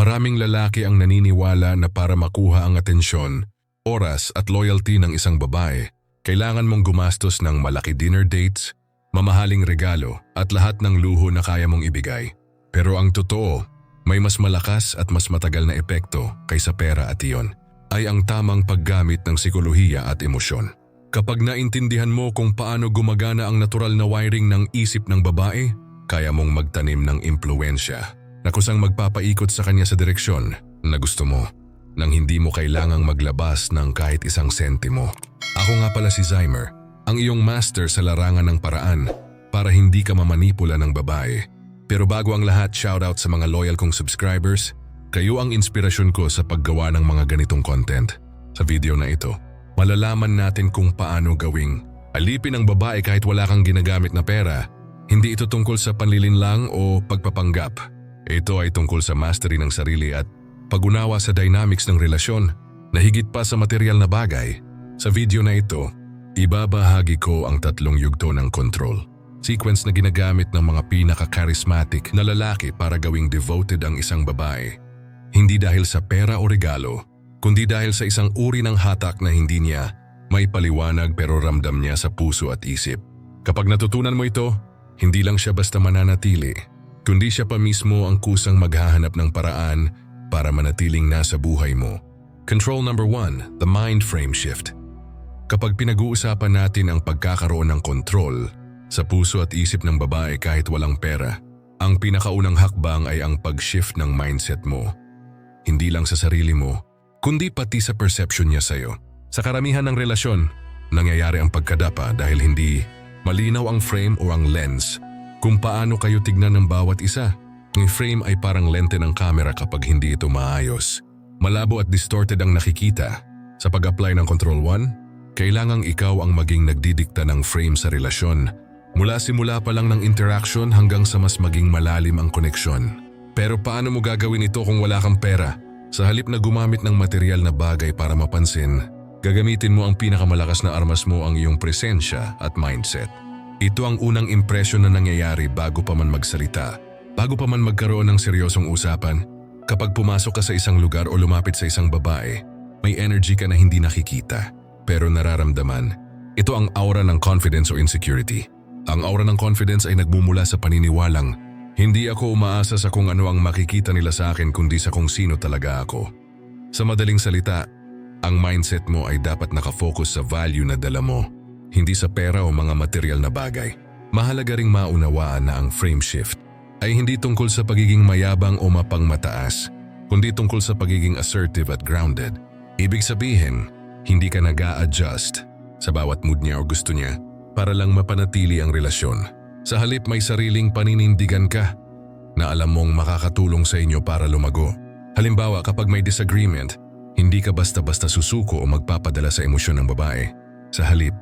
Maraming lalaki ang naniniwala na para makuha ang atensyon, oras at loyalty ng isang babae, kailangan mong gumastos ng malaki dinner dates, mamahaling regalo at lahat ng luho na kaya mong ibigay. Pero ang totoo, may mas malakas at mas matagal na epekto kaysa pera at iyon, ay ang tamang paggamit ng sikolohiya at emosyon. Kapag naintindihan mo kung paano gumagana ang natural na wiring ng isip ng babae, kaya mong magtanim ng impluensya na kusang magpapaikot sa kanya sa direksyon na gusto mo nang hindi mo kailangang maglabas ng kahit isang sentimo. Ako nga pala si Zymer, ang iyong master sa larangan ng paraan para hindi ka mamanipula ng babae. Pero bago ang lahat, shoutout sa mga loyal kong subscribers. Kayo ang inspirasyon ko sa paggawa ng mga ganitong content. Sa video na ito, malalaman natin kung paano gawing alipin ang babae kahit wala kang ginagamit na pera. Hindi ito tungkol sa panlilinlang o pagpapanggap. Ito ay tungkol sa mastery ng sarili at pagunawa sa dynamics ng relasyon na higit pa sa material na bagay. Sa video na ito, ibabahagi ko ang tatlong yugto ng control. Sequence na ginagamit ng mga pinaka-charismatic na lalaki para gawing devoted ang isang babae. Hindi dahil sa pera o regalo, kundi dahil sa isang uri ng hatak na hindi niya may paliwanag pero ramdam niya sa puso at isip. Kapag natutunan mo ito, hindi lang siya basta mananatili, kundi siya pa mismo ang kusang maghahanap ng paraan para manatiling nasa buhay mo. Control number one, the mind frame shift. Kapag pinag-uusapan natin ang pagkakaroon ng kontrol sa puso at isip ng babae kahit walang pera, ang pinakaunang hakbang ay ang pag-shift ng mindset mo. Hindi lang sa sarili mo, kundi pati sa perception niya sa'yo. Sa karamihan ng relasyon, nangyayari ang pagkadapa dahil hindi malinaw ang frame o ang lens kung paano kayo tignan ng bawat isa. Ang frame ay parang lente ng camera kapag hindi ito maayos. Malabo at distorted ang nakikita. Sa pag-apply ng Control 1, kailangang ikaw ang maging nagdidikta ng frame sa relasyon. Mula simula pa lang ng interaction hanggang sa mas maging malalim ang koneksyon. Pero paano mo gagawin ito kung wala kang pera? Sa halip na gumamit ng material na bagay para mapansin, gagamitin mo ang pinakamalakas na armas mo ang iyong presensya at mindset. Ito ang unang impresyon na nangyayari bago pa man magsalita. Bago pa man magkaroon ng seryosong usapan, kapag pumasok ka sa isang lugar o lumapit sa isang babae, may energy ka na hindi nakikita, pero nararamdaman. Ito ang aura ng confidence o insecurity. Ang aura ng confidence ay nagmumula sa paniniwalang, hindi ako umaasa sa kung ano ang makikita nila sa akin kundi sa kung sino talaga ako. Sa madaling salita, ang mindset mo ay dapat nakafocus sa value na dala mo, hindi sa pera o mga material na bagay. Mahalaga ring maunawaan na ang frame shift ay hindi tungkol sa pagiging mayabang o mapangmataas, kundi tungkol sa pagiging assertive at grounded. Ibig sabihin, hindi ka nag adjust sa bawat mood niya o gusto niya para lang mapanatili ang relasyon. Sa halip may sariling paninindigan ka na alam mong makakatulong sa inyo para lumago. Halimbawa kapag may disagreement, hindi ka basta-basta susuko o magpapadala sa emosyon ng babae. Sa halip,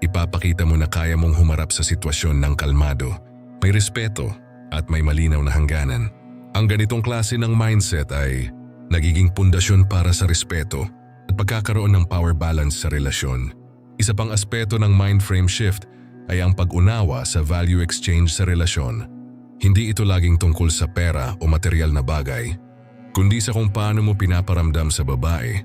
ipapakita mo na kaya mong humarap sa sitwasyon ng kalmado, may respeto at may malinaw na hangganan. Ang ganitong klase ng mindset ay nagiging pundasyon para sa respeto at pagkakaroon ng power balance sa relasyon. Isa pang aspeto ng mind frame shift ay ang pag-unawa sa value exchange sa relasyon. Hindi ito laging tungkol sa pera o material na bagay, kundi sa kung paano mo pinaparamdam sa babae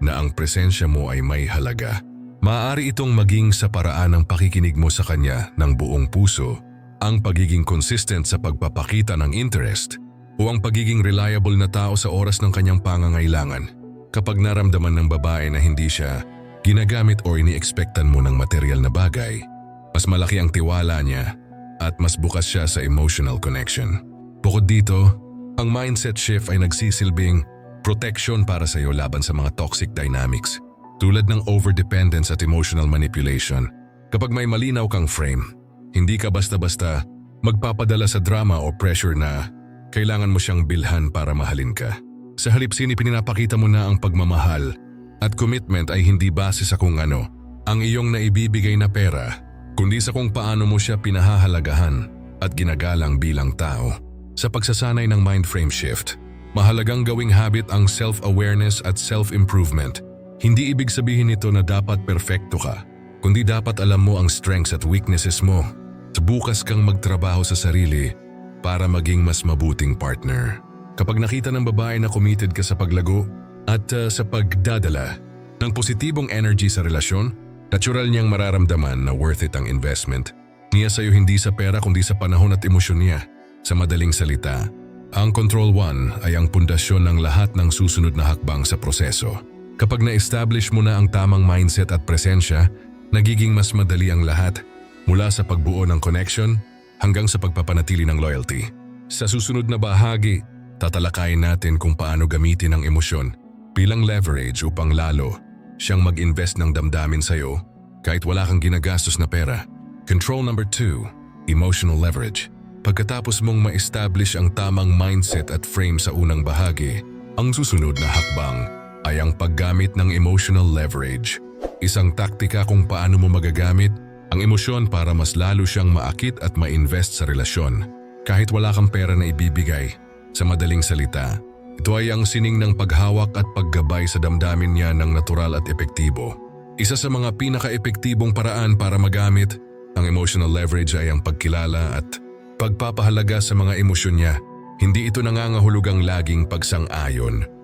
na ang presensya mo ay may halaga. Maaari itong maging sa paraan ng pakikinig mo sa kanya ng buong puso, ang pagiging consistent sa pagpapakita ng interest, o ang pagiging reliable na tao sa oras ng kanyang pangangailangan. Kapag naramdaman ng babae na hindi siya ginagamit o ini-expectan mo ng material na bagay, mas malaki ang tiwala niya at mas bukas siya sa emotional connection. Bukod dito, ang mindset shift ay nagsisilbing protection para sa iyo laban sa mga toxic dynamics tulad ng overdependence at emotional manipulation. Kapag may malinaw kang frame, hindi ka basta-basta magpapadala sa drama o pressure na kailangan mo siyang bilhan para mahalin ka. Sa halip sini pinapakita mo na ang pagmamahal at commitment ay hindi base sa kung ano ang iyong naibibigay na pera, kundi sa kung paano mo siya pinahahalagahan at ginagalang bilang tao. Sa pagsasanay ng mind frame shift, mahalagang gawing habit ang self-awareness at self-improvement. Hindi ibig sabihin nito na dapat perfecto ka, kundi dapat alam mo ang strengths at weaknesses mo. Bukas kang magtrabaho sa sarili para maging mas mabuting partner. Kapag nakita ng babae na committed ka sa paglago at uh, sa pagdadala ng positibong energy sa relasyon, natural niyang mararamdaman na worth it ang investment. Niya sa'yo hindi sa pera kundi sa panahon at emosyon niya. Sa madaling salita, ang Control 1 ay ang pundasyon ng lahat ng susunod na hakbang sa proseso. Kapag na-establish mo na ang tamang mindset at presensya, nagiging mas madali ang lahat mula sa pagbuo ng connection hanggang sa pagpapanatili ng loyalty. Sa susunod na bahagi, tatalakayin natin kung paano gamitin ang emosyon bilang leverage upang lalo siyang mag-invest ng damdamin sa'yo kahit wala kang ginagastos na pera. Control number 2, emotional leverage. Pagkatapos mong ma-establish ang tamang mindset at frame sa unang bahagi, ang susunod na hakbang ay ang paggamit ng emotional leverage. Isang taktika kung paano mo magagamit ang emosyon para mas lalo siyang maakit at ma-invest sa relasyon. Kahit wala kang pera na ibibigay, sa madaling salita, ito ay ang sining ng paghawak at paggabay sa damdamin niya ng natural at epektibo. Isa sa mga pinaka-epektibong paraan para magamit ang emotional leverage ay ang pagkilala at pagpapahalaga sa mga emosyon niya. Hindi ito nangangahulugang laging pagsang-ayon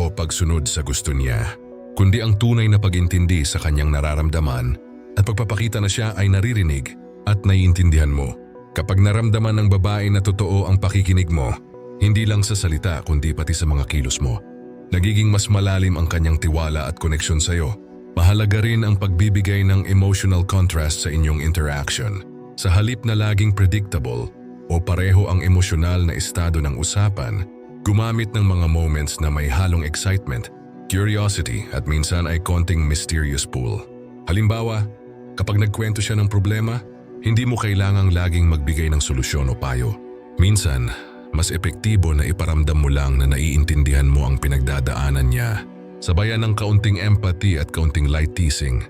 o pagsunod sa gusto niya, kundi ang tunay na pagintindi sa kanyang nararamdaman at pagpapakita na siya ay naririnig at naiintindihan mo. Kapag naramdaman ng babae na totoo ang pakikinig mo, hindi lang sa salita kundi pati sa mga kilos mo, nagiging mas malalim ang kanyang tiwala at koneksyon sa iyo. Mahalaga rin ang pagbibigay ng emotional contrast sa inyong interaction. Sa halip na laging predictable o pareho ang emosyonal na estado ng usapan, gumamit ng mga moments na may halong excitement, curiosity at minsan ay konting mysterious pool. Halimbawa, kapag nagkwento siya ng problema, hindi mo kailangang laging magbigay ng solusyon o payo. Minsan, mas epektibo na iparamdam mo lang na naiintindihan mo ang pinagdadaanan niya. Sabayan ng kaunting empathy at kaunting light teasing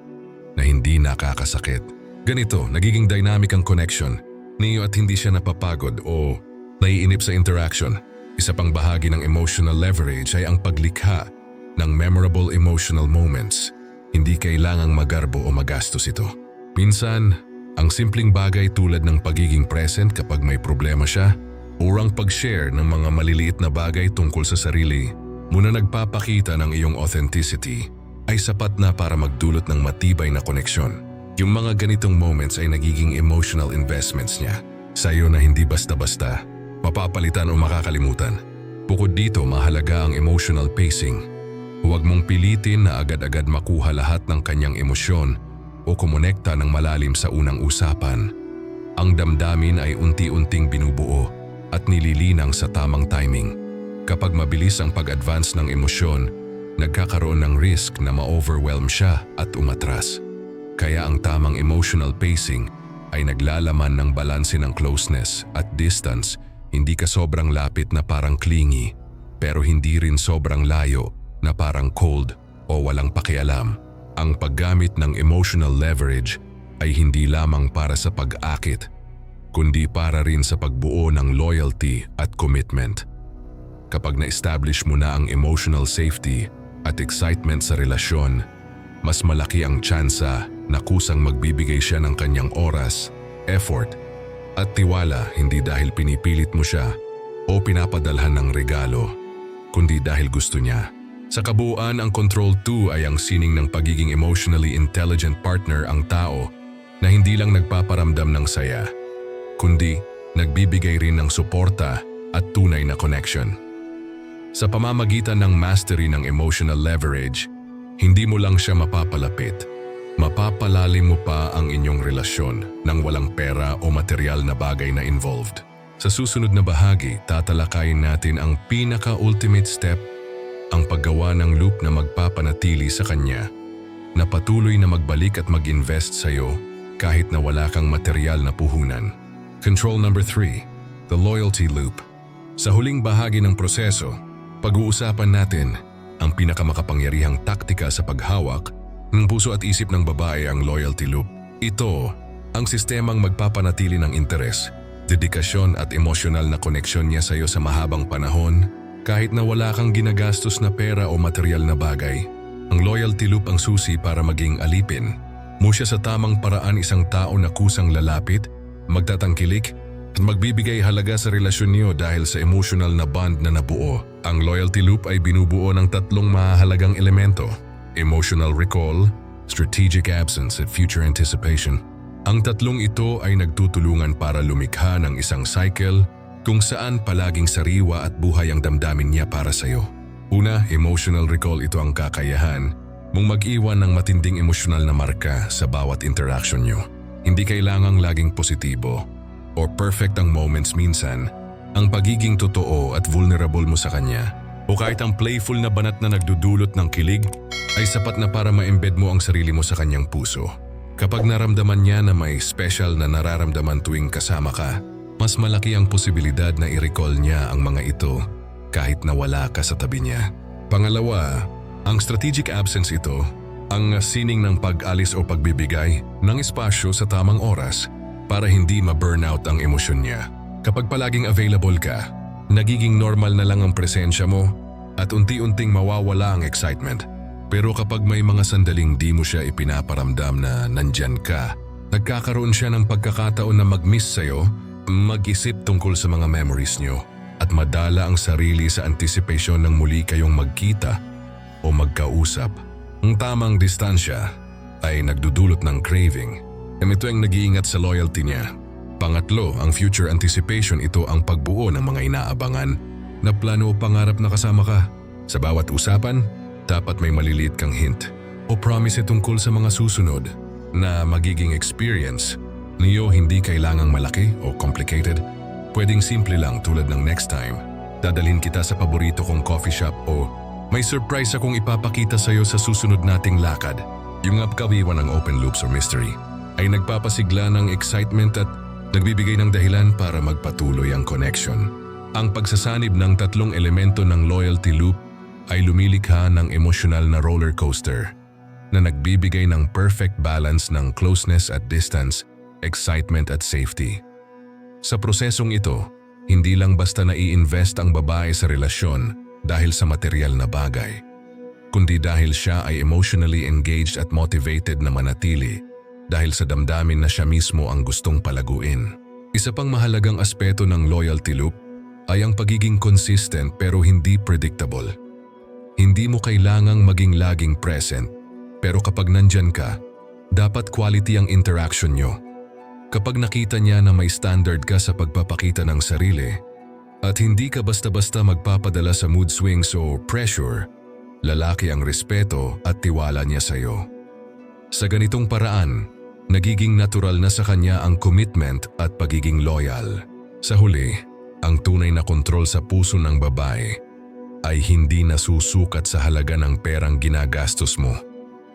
na hindi nakakasakit. Ganito, nagiging dynamic ang connection niyo at hindi siya napapagod o naiinip sa interaction. Isa pang bahagi ng emotional leverage ay ang paglikha ng memorable emotional moments. Hindi kailangang magarbo o magastos ito. Minsan, ang simpleng bagay tulad ng pagiging present kapag may problema siya o ang pag-share ng mga maliliit na bagay tungkol sa sarili muna nagpapakita ng iyong authenticity ay sapat na para magdulot ng matibay na koneksyon. Yung mga ganitong moments ay nagiging emotional investments niya sa iyo na hindi basta-basta, mapapalitan o makakalimutan. Bukod dito, mahalaga ang emotional pacing. Huwag mong pilitin na agad-agad makuha lahat ng kanyang emosyon o kumonekta ng malalim sa unang usapan. Ang damdamin ay unti-unting binubuo at nililinang sa tamang timing. Kapag mabilis ang pag-advance ng emosyon, nagkakaroon ng risk na ma-overwhelm siya at umatras. Kaya ang tamang emotional pacing ay naglalaman ng balanse ng closeness at distance, hindi ka sobrang lapit na parang clingy, pero hindi rin sobrang layo na parang cold o walang pakialam. Ang paggamit ng emotional leverage ay hindi lamang para sa pag-akit, kundi para rin sa pagbuo ng loyalty at commitment. Kapag na-establish mo na ang emotional safety at excitement sa relasyon, mas malaki ang tsansa na kusang magbibigay siya ng kanyang oras, effort, at tiwala hindi dahil pinipilit mo siya o pinapadalhan ng regalo, kundi dahil gusto niya. Sa kabuuan, ang Control 2 ay ang sining ng pagiging emotionally intelligent partner ang tao na hindi lang nagpaparamdam ng saya, kundi nagbibigay rin ng suporta at tunay na connection. Sa pamamagitan ng mastery ng emotional leverage, hindi mo lang siya mapapalapit, mapapalalim mo pa ang inyong relasyon nang walang pera o material na bagay na involved. Sa susunod na bahagi, tatalakayin natin ang pinaka-ultimate step, ang paggawa ng loop na magpapanatili sa kanya, na patuloy na magbalik at mag-invest sa iyo kahit na wala kang material na puhunan. Control number 3, the loyalty loop. Sa huling bahagi ng proseso, pag-uusapan natin ang pinakamakapangyarihang taktika sa paghawak ng puso at isip ng babae ang loyalty loop. Ito ang sistemang magpapanatili ng interes, dedikasyon at emosyonal na koneksyon niya sa iyo sa mahabang panahon kahit na wala kang ginagastos na pera o material na bagay. Ang loyalty loop ang susi para maging alipin. Mo siya sa tamang paraan isang tao na kusang lalapit, magtatangkilik at magbibigay halaga sa relasyon niyo dahil sa emotional na bond na nabuo. Ang loyalty loop ay binubuo ng tatlong mahalagang elemento. Emotional recall, strategic absence at future anticipation. Ang tatlong ito ay nagtutulungan para lumikha ng isang cycle kung saan palaging sariwa at buhay ang damdamin niya para sa'yo. Una, emotional recall ito ang kakayahan mong mag-iwan ng matinding emosyonal na marka sa bawat interaction nyo. Hindi kailangang laging positibo or perfect ang moments minsan. Ang pagiging totoo at vulnerable mo sa kanya o kahit ang playful na banat na nagdudulot ng kilig ay sapat na para ma-embed mo ang sarili mo sa kanyang puso. Kapag naramdaman niya na may special na nararamdaman tuwing kasama ka, mas malaki ang posibilidad na i-recall niya ang mga ito kahit na wala ka sa tabi niya. Pangalawa, ang strategic absence ito, ang sining ng pag-alis o pagbibigay ng espasyo sa tamang oras para hindi ma-burnout ang emosyon niya. Kapag palaging available ka, nagiging normal na lang ang presensya mo at unti-unting mawawala ang excitement. Pero kapag may mga sandaling di mo siya ipinaparamdam na nandyan ka, nagkakaroon siya ng pagkakataon na mag-miss sa'yo, mag-isip tungkol sa mga memories niyo, at madala ang sarili sa anticipation ng muli kayong magkita o magkausap. Ang tamang distansya ay nagdudulot ng craving. Ito ang nag-iingat sa loyalty niya. Pangatlo, ang future anticipation ito ang pagbuo ng mga inaabangan na plano o pangarap na kasama ka. Sa bawat usapan, dapat may maliliit kang hint o promise tungkol sa mga susunod na magiging experience niyo hindi kailangang malaki o complicated. Pwedeng simple lang tulad ng next time. Dadalhin kita sa paborito kong coffee shop o may surprise akong ipapakita sa iyo sa susunod nating lakad. Yung upkawiwan ng open loops or mystery ay nagpapasigla ng excitement at nagbibigay ng dahilan para magpatuloy ang connection. Ang pagsasanib ng tatlong elemento ng loyalty loop ay lumilikha ng emosyonal na roller coaster na nagbibigay ng perfect balance ng closeness at distance, excitement at safety. Sa prosesong ito, hindi lang basta na i-invest ang babae sa relasyon dahil sa material na bagay, kundi dahil siya ay emotionally engaged at motivated na manatili dahil sa damdamin na siya mismo ang gustong palaguin. Isa pang mahalagang aspeto ng loyalty loop ay ang pagiging consistent pero hindi predictable. Hindi mo kailangang maging laging present, pero kapag nandyan ka, dapat quality ang interaction nyo. Kapag nakita niya na may standard ka sa pagpapakita ng sarili, at hindi ka basta-basta magpapadala sa mood swings o pressure, lalaki ang respeto at tiwala niya sa iyo. Sa ganitong paraan, nagiging natural na sa kanya ang commitment at pagiging loyal. Sa huli, ang tunay na kontrol sa puso ng babae ay hindi nasusukat sa halaga ng perang ginagastos mo,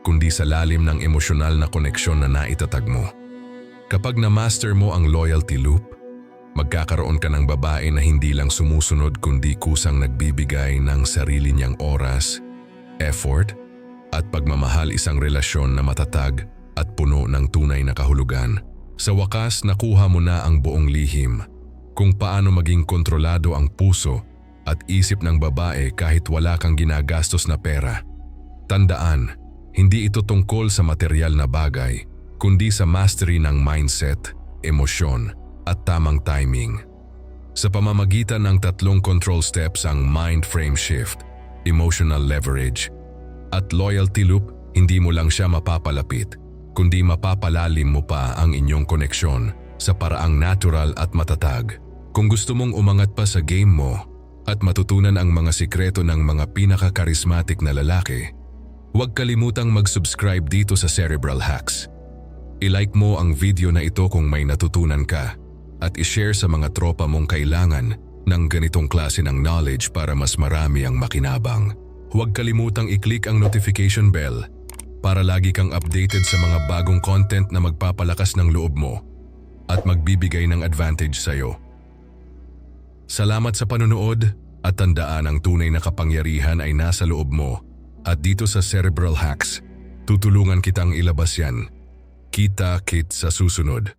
kundi sa lalim ng emosyonal na koneksyon na naitatag mo. Kapag na-master mo ang loyalty loop, magkakaroon ka ng babae na hindi lang sumusunod kundi kusang nagbibigay ng sarili niyang oras, effort, at pagmamahal isang relasyon na matatag at puno ng tunay na kahulugan. Sa wakas, nakuha mo na ang buong lihim kung paano maging kontrolado ang puso at isip ng babae kahit wala kang ginagastos na pera. Tandaan, hindi ito tungkol sa material na bagay, kundi sa mastery ng mindset, emosyon, at tamang timing. Sa pamamagitan ng tatlong control steps ang mind frame shift, emotional leverage, at loyalty loop, hindi mo lang siya mapapalapit, kundi mapapalalim mo pa ang inyong koneksyon sa paraang natural at matatag. Kung gusto mong umangat pa sa game mo, at matutunan ang mga sikreto ng mga pinaka-charismatic na lalaki, huwag kalimutang mag-subscribe dito sa Cerebral Hacks. I-like mo ang video na ito kung may natutunan ka at i-share sa mga tropa mong kailangan ng ganitong klase ng knowledge para mas marami ang makinabang. Huwag kalimutang i-click ang notification bell para lagi kang updated sa mga bagong content na magpapalakas ng loob mo at magbibigay ng advantage sa'yo. Salamat sa panonood at tandaan ang tunay na kapangyarihan ay nasa loob mo at dito sa Cerebral Hacks, tutulungan kitang ilabas yan. Kita-kit sa susunod.